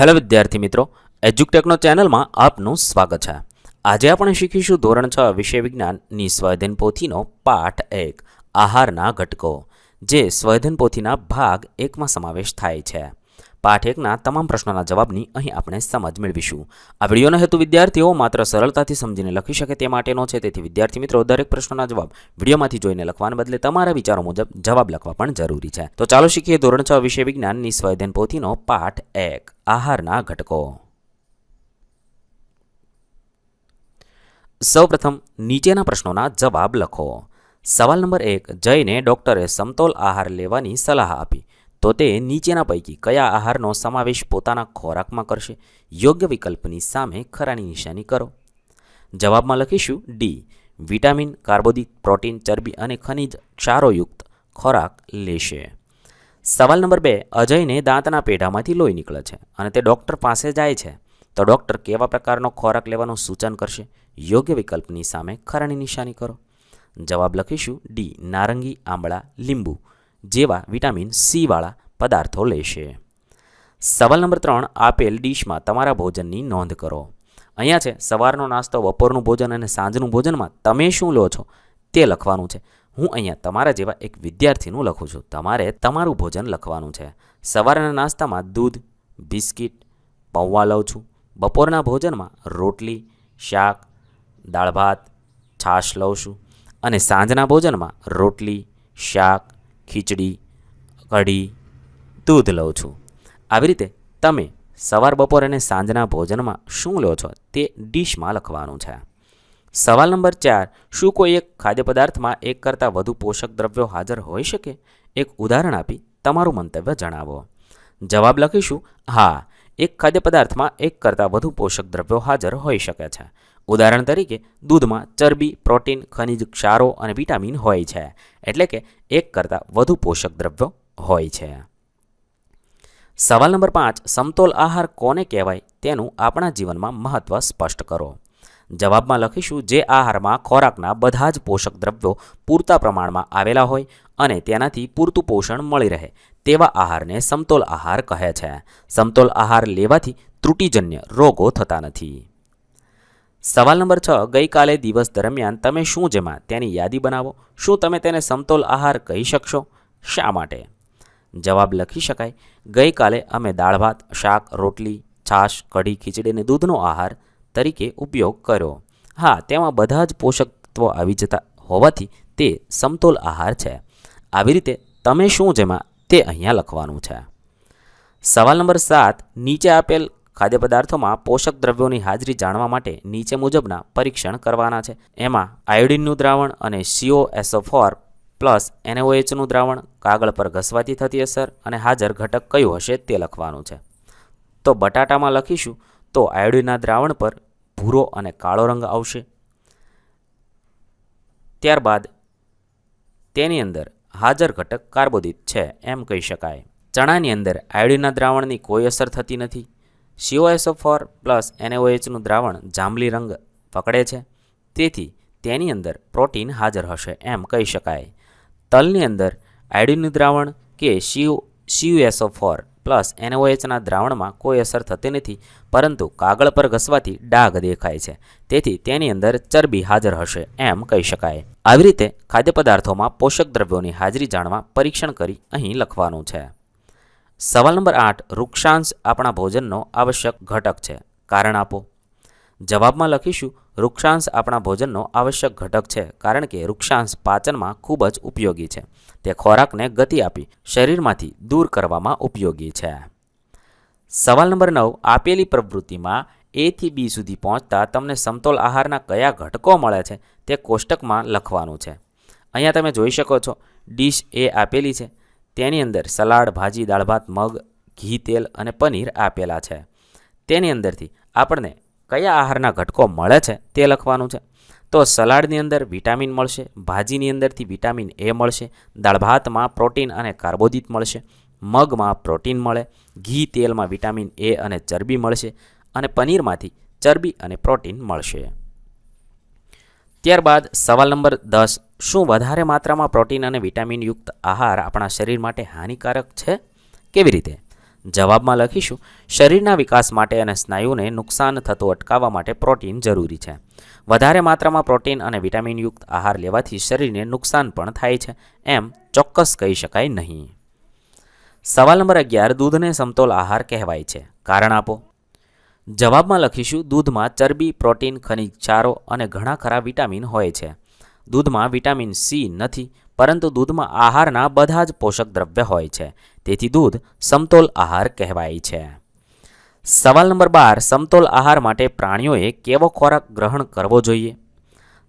Hello વિદ્યાર્થી મિત્રો એજ્યુકટેકનો ચેનલમાં આપનું સ્વાગત છે. આજે આપણે શીખીશું ધોરણ છ વિષય વિજ્ઞાનની સ્વયધન પોથીનો પાઠ એક, આહારના ઘટકો, જે સ્વયધન પોથીના ભાગ એકમાં સમાવેશ થાય છે. પાઠ એકના તમામ પ્રશ્નોના જવાબની અહીં આપણે સમજ મેળવીશું. આ વિડીયોનો હેતુ વિદ્યાર્થીઓ માત્ર સરળતાથી સમજીને લખી શકે તે માટેનો છે. તેથી વિદ્યાર્થી મિત્રો, દરેક પ્રશ્નોના જવાબ વિડીયોમાંથી જોઈને લખવાને બદલે તમારા વિચારો મુજબ જવાબ લખવા પણ જરૂરી છે. તો ચાલો શીખીએ ધોરણ છ વિષય વિજ્ઞાનની સ્વયધન પોથીનો પાઠ એક, આહારના ઘટકો. સૌપ્રથમ નીચેના પ્રશ્નોના જવાબ લખો. સવાલ નંબર એક જયને ડૉક્ટરે સમતોલ આહાર લેવાની સલાહ આપી. તો તે નીચેના પૈકી કયા આહારનો સમાવેશ પોતાના ખોરાકમાં કરશે? યોગ્ય વિકલ્પની સામે ખરાની નિશાની કરો. જવાબમાં લખીશું ડી વિટામિન, કાર્બોદિત, પ્રોટીન, ચરબી અને ખનિજ ક્ષારોયુક્ત ખોરાક લેશે. સવાલ નંબર બે. અજયને દાંતના પેઢામાંથી લોહી નીકળે છે અને તે ડૉક્ટર પાસે જાય છે. તો ડૉક્ટર કેવા પ્રકારનો ખોરાક લેવાનું સૂચન કરશે? યોગ્ય વિકલ્પની સામે ખરાની નિશાની કરો. જવાબ લખીશું ડી નારંગી, આંબળા, લીંબુ. જેવા વિટામિન સીવાળા પદાર્થો લેશે સવાલ નંબર ત્રણ, આપેલ ડીશમાં તમારા ભોજનની નોંધ કરો. અહીંયા છે, સવારનો નાસ્તો, બપોરનું ભોજન અને સાંજનું ભોજનમાં તમે શું લો છો? તે લખવાનું છે. હું અહીંયા તમારા જેવા એક વિદ્યાર્થીનું લખું છું. તમારે તમારું ભોજન લખવાનું છે. સવારના નાસ્તામાં દૂધ, બિસ્કિટ, પૌવા લઉં છું. બપોરના ભોજનમાં રોટલી, શાક, દાળ ભાત, છાશ લઉં છું. અને સાંજના ભોજનમાં રોટલી, શાક ખીચડી, કઢી, દૂધ લઉં છું. આવી રીતે તમે સવાર, બપોર અને સાંજના ભોજનમાં શું લો છો તે ડીશમાં લખવાનું છે. સવાલ નંબર ચાર, શું કોઈ એક ખાદ્ય પદાર્થમાં એક કરતાં વધુ પોષક દ્રવ્યો હાજર હોઈ શકે? એક ઉદાહરણ આપી તમારું મંતવ્ય જણાવો. જવાબ લખીશું, હા, એક ખાદ્ય પદાર્થમાં એક કરતાં વધુ પોષક દ્રવ્યો હાજર હોઈ શકે છે. ઉદાહરણ તરીકે, દૂધમાં ચરબી, પ્રોટીન, ખનિજ, ક્ષારો અને વિટામિન હોય છે. એટલે કે એક કરતાં વધુ પોષક દ્રવ્યો હોય છે. સવાલ નંબર પાંચ, સમતોલ આહાર કોને કહેવાય? તેનું આપણા જીવનમાં મહત્ત્વ સ્પષ્ટ કરો. જવાબમાં લખીશું, જે આહારમાં ખોરાકના બધા જ પોષક દ્રવ્યો પૂરતા પ્રમાણમાં આવેલા હોય અને તેનાથી પૂરતું પોષણ મળી રહે, તેવા આહારને સમતોલ આહાર કહે છે. સમતોલ આહાર લેવાથી ત્રુટિજન્ય રોગો થતા નથી. સવાલ નંબર છ, ગઈકાલે દિવસ દરમિયાન તમે શું જમા તેની યાદી બનાવો? શું તમે તેને સમતોલ આહાર કહી શકશો? શા માટે? જવાબ લખી શકાય. ગઈકાલે અમે દાળ ભાત, શાક, રોટલી, છાશ, કઢી, ખીચડી અને દૂધનો આહાર તરીકે ઉપયોગ કર્યો. હા, તેમાં બધા જ પોષક તત્વો આવી જતા હોવાથી તે સમતોલ આહાર છે. આવી રીતે તમે શું જેમાં તે અહીંયા લખવાનું છે? સવાલ નંબર સાત, નીચે આપેલ ખાદ્ય પદાર્થોમાં પોષક દ્રવ્યોની હાજરી જાણવા માટે નીચે મુજબના પરીક્ષણ કરવાના છે. એમાં આયોડિનનું દ્રાવણ અને સીઓ એસોફોર પ્લસ એનઓએચનું દ્રાવણ, કાગળ પર ઘસવાથી થતી અસર અને હાજર ઘટક કયું હશે તે લખવાનું છે. તો બટાટામાં લખીશું તો આયોડિનના દ્રાવણ પર ભૂરો અને કાળો રંગ આવશે. ત્યારબાદ તેની અંદર હાજર ઘટક કાર્બોદિત છે એમ કહી શકાય. ચણાની અંદર આયોડિનના દ્રાવણની કોઈ અસર થતી નથી. સીઓએસઓ ફોર પ્લસ એનએઓએચનું દ્રાવણ જાંબલી રંગ પકડે છે. તેથી તેની અંદર પ્રોટીન હાજર હશે એમ કહી શકાય. તલની અંદર આયોડિનનું દ્રાવણ કે સીઓ સીયુએસઓ ફોર પ્લસ એનઓએચના દ્રાવણમાં કોઈ અસર થતી નથી, પરંતુ કાગળ પર ઘસવાથી ડાઘ દેખાય છે. તેથી તેની અંદર ચરબી હાજર હશે એમ કહી શકાય. આવી રીતે ખાદ્ય પદાર્થોમાં પોષક દ્રવ્યોની હાજરી જાણવા પરીક્ષણ કરી અહીં લખવાનું છે. સવાલ નંબર આઠ વૃક્ષાંશ આપણા ભોજનનો આવશ્યક ઘટક છે. કારણ આપો. જવાબમાં લખીશું વૃક્ષાંશ આપણા ભોજનનો આવશ્યક ઘટક છે, કારણ કે વૃક્ષાંશ પાચનમાં ખૂબ જ ઉપયોગી છે. તે ખોરાકને ગતિ આપી શરીરમાંથી દૂર કરવામાં ઉપયોગી છે. સવાલ નંબર નવ, આપેલી પ્રવૃત્તિમાં એથી બી સુધી પહોંચતા તમને સમતોલ આહારના કયા ઘટકો મળે છે? તે કોષ્ટકમાં લખવાનું છે. અહીંયા તમે જોઈ શકો છો, ડીશ એ આપેલી છે. તેની અંદર સલાડ, ભાજી, દાળ ભાત, મગ, ઘી, તેલ અને પનીર આપેલા છે. તેની અંદરથી આપણને કયા આહારના ઘટકો મળે છે તે લખવાનું છે. તો સલાડની અંદર વિટામિન મળશે, ભાજીની અંદરથી વિટામિન એ મળશે, દાળ ભાતમાં પ્રોટીન અને કાર્બોદિત મળશે, મગમાં પ્રોટીન મળે, ઘી, તેલમાં વિટામિન એ અને ચરબી મળશે અને પનીરમાંથી ચરબી અને પ્રોટીન મળશે. ત્યારબાદ સવાલ નંબર દસ, શું વધારે માત્રામાં પ્રોટીન અને વિટામિનયુક્ત આહાર આપણા શરીર માટે હાનિકારક છે? કેવી રીતે? જવાબમાં લખીશું, શરીરના વિકાસ માટે અને સ્નાયુને નુકસાન થતું અટકાવવા માટે પ્રોટીન જરૂરી છે. વધારે માત્રામાં પ્રોટીન અને વિટામિનયુક્ત આહાર લેવાથી શરીરને નુકસાન પણ થાય છે, એમ ચોક્કસ કહી શકાય નહીં. સવાલ નંબર અગિયાર, દૂધને સમતોલ આહાર કહેવાય છે. કારણ આપો. જવાબમાં લખીશું, દૂધમાં ચરબી, પ્રોટીન, ખનિજ, ચારો અને ઘણા ખરા વિટામિન હોય છે. દૂધમાં વિટામિન સી નથી, પરંતુ દૂધમાં આહારના બધા જ પોષક દ્રવ્ય હોય છે. તેથી દૂધ સમતોલ આહાર કહેવાય છે. સવાલ નંબર બાર, સમતોલ આહાર માટે પ્રાણીઓએ કેવો ખોરાક ગ્રહણ કરવો જોઈએ?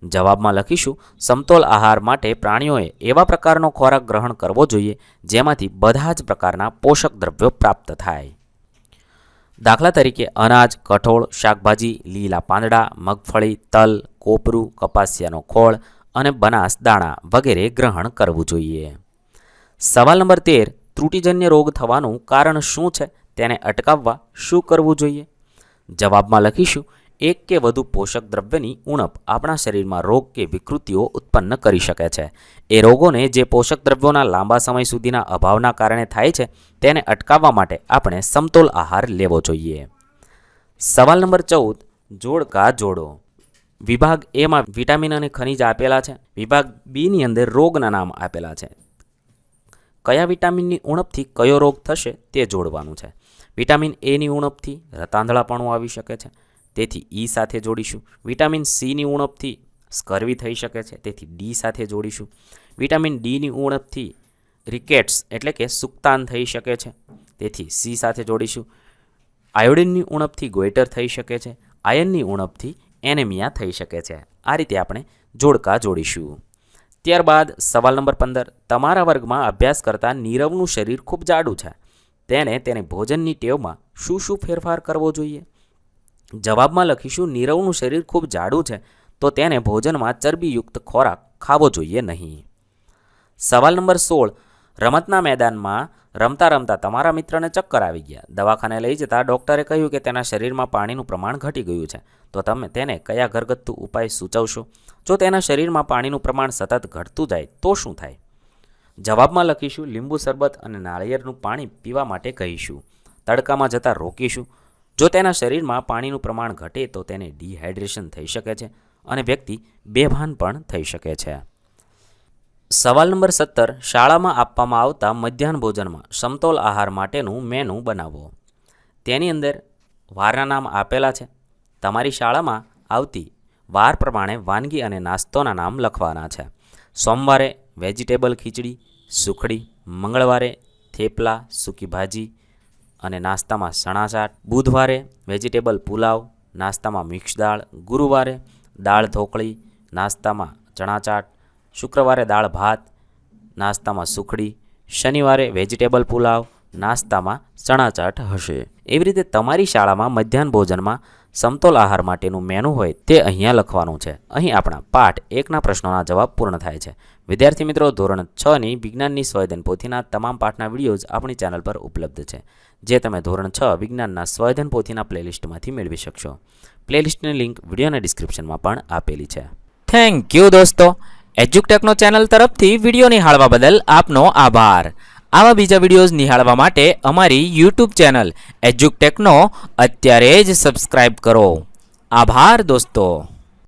જવાબમાં લખીશું, સમતોલ આહાર માટે પ્રાણીઓએ એવા પ્રકારનો ખોરાક ગ્રહણ કરવો જોઈએ જેમાંથી બધા જ પ્રકારના પોષક દ્રવ્યો પ્રાપ્ત થાય. દાખલા તરીકે અનાજ, કઠોળ, શાકભાજી, લીલા પાંદડા, મગફળી, તલ, કોપરું, કપાસિયાનો ખોળ અને બનાસ, દાણા વગેરે ગ્રહણ કરવું જોઈએ. સવાલ નંબર તેર, ત્રુટિજન્ય રોગ થવાનું કારણ શું છે? તેને અટકાવવા શું કરવું જોઈએ? જવાબમાં લખીશું એક કે વધુ પોષક દ્રવ્યની ઉણપ આપણા શરીરમાં રોગ કે વિકૃતિઓ ઉત્પન્ન કરી શકે છે. એ રોગોને જે પોષક દ્રવ્યોના લાંબા સમય સુધીના અભાવના કારણે થાય છે, તેને અટકાવવા માટે આપણે સમતોલ આહાર લેવો જોઈએ. સવાલ નંબર ચૌદ જોડકા જોડો? વિભાગ એમાં વિટામિન અને ખનિજ આપેલા છે. વિભાગ બીની અંદર રોગના નામ આપેલા છે. કયા વિટામિનની ઉણપથી કયો રોગ થશે તે જોડવાનું છે. વિટામિન એની ઉણપથી રતાંધળાપણું આવી શકે છે. તેથી ઈ સાથે જોડીશું. વિટામિન સીની ઉણપથી સ્કર્વી થઈ શકે છે, તેથી ડી સાથે જોડીશું. વિટામિન ડીની ઉણપથી રિકેટ્સ એટલે કે સુક્તાન થઈ શકે છે, તેથી સી સાથે જોડીશું. આયોડિનની ઉણપથી ગોઈટર થઈ શકે છે, આયનની ઉણપથી એનેમિયા થઈ શકે છે. આ રીતે આપણે જોડકા જોડીશું. ત્યારબાદ સવાલ નંબર પંદર, તમારા વર્ગમાં અભ્યાસ કરતા નીરવનું શરીર ખૂબ જાડું છે. તેણે તેને ભોજનની ટેવમાં શું શું ફેરફાર કરવો જોઈએ? જવાબમાં લખીશું, નીરવનું શરીર ખૂબ જાડું છે, તો તેને ભોજનમાં ચરબીયુક્ત ખોરાક ખાવો જોઈએ નહીં. સવાલ નંબર સોળ, રમતના મેદાનમાં રમતા રમતા તમારા મિત્રને ચક્કર આવી ગયા. દવાખાને લઈ જતા ડૉક્ટરે કહ્યું કે તેના શરીરમાં પાણીનું પ્રમાણ ઘટી ગયું છે. તો તમે તેને કયા ઘરગથ્થુ ઉપાય સૂચવશો? જો તેના શરીરમાં પાણીનું પ્રમાણ સતત ઘટતું જાય, તો શું થાય? જવાબમાં લખીશું, લીંબુ શરબત અને નાળિયેરનું પાણી પીવા માટે કહીશું. તડકામાં જતાં રોકીશું. જો તેના શરીરમાં પાણીનું પ્રમાણ ઘટે તો તેને ડિહાઇડ્રેશન થઈ શકે છે અને વ્યક્તિ બેભાન પણ થઈ શકે છે. સવાલ નંબર સત્તર, શાળામાં આપવામાં આવતા મધ્યાહન ભોજનમાં સમતોલ આહાર માટેનું મેનુ બનાવો. તેની અંદર વારના નામ આપેલા છે. તમારી શાળામાં આવતી વાર પ્રમાણે વાનગી અને નાસ્તોના નામ લખવાના છે. સોમવારે વેજીટેબલ ખીચડી, સુખડી, મંગળવારે થેપલા, સૂકી ભાજી અને નાસ્તામાં સણા ચાટ બુધવારે વેજીટેબલ પુલાવ, નાસ્તામાં મિક્સ દાળ, ગુરુવારે દાળ ઢોકળી, નાસ્તામાં ચણા ચાટ શુક્રવારે દાળ ભાત, નાસ્તામાં સુખડી, શનિવારે વેજીટેબલ પુલાવ, નાસ્તામાં ચણા ચાટ હશે. એવી રીતે તમારી શાળામાં મધ્યાહન ભોજનમાં સમતોલ આહાર માટેનું મેનુ હોય તે અહીંયા લખવાનું છે. અહીં આપણા પાઠ એકના પ્રશ્નોના જવાબ પૂર્ણ થાય છે. વિદ્યાર્થી મિત્રો, ધોરણ છની વિજ્ઞાનની સ્વયધન પોથીના તમામ પાઠના વિડીયોઝ આપણી ચેનલ પર ઉપલબ્ધ છે. જે તમે ધોરણ છ વિજ્ઞાનના સ્વયધન પોથીના પ્લેલિસ્ટમાંથી મેળવી શકશો. પ્લેલિસ્ટની લિંક વિડીયોના ડિસ્ક્રિપ્શનમાં પણ આપેલી છે. થેન્ક યુ દોસ્તો. એજ્યુકટેકનો ચેનલ તરફથી વીડિયો નિહાળવા બદલ આપનો આભાર. આવા બીજા વિડીયોઝ નિહાળવા માટે અમારી યુટ્યુબ ચેનલ એજ્યુકટેકનો અત્યારે જ સબસ્ક્રાઇબ કરો. આભાર દોસ્તો.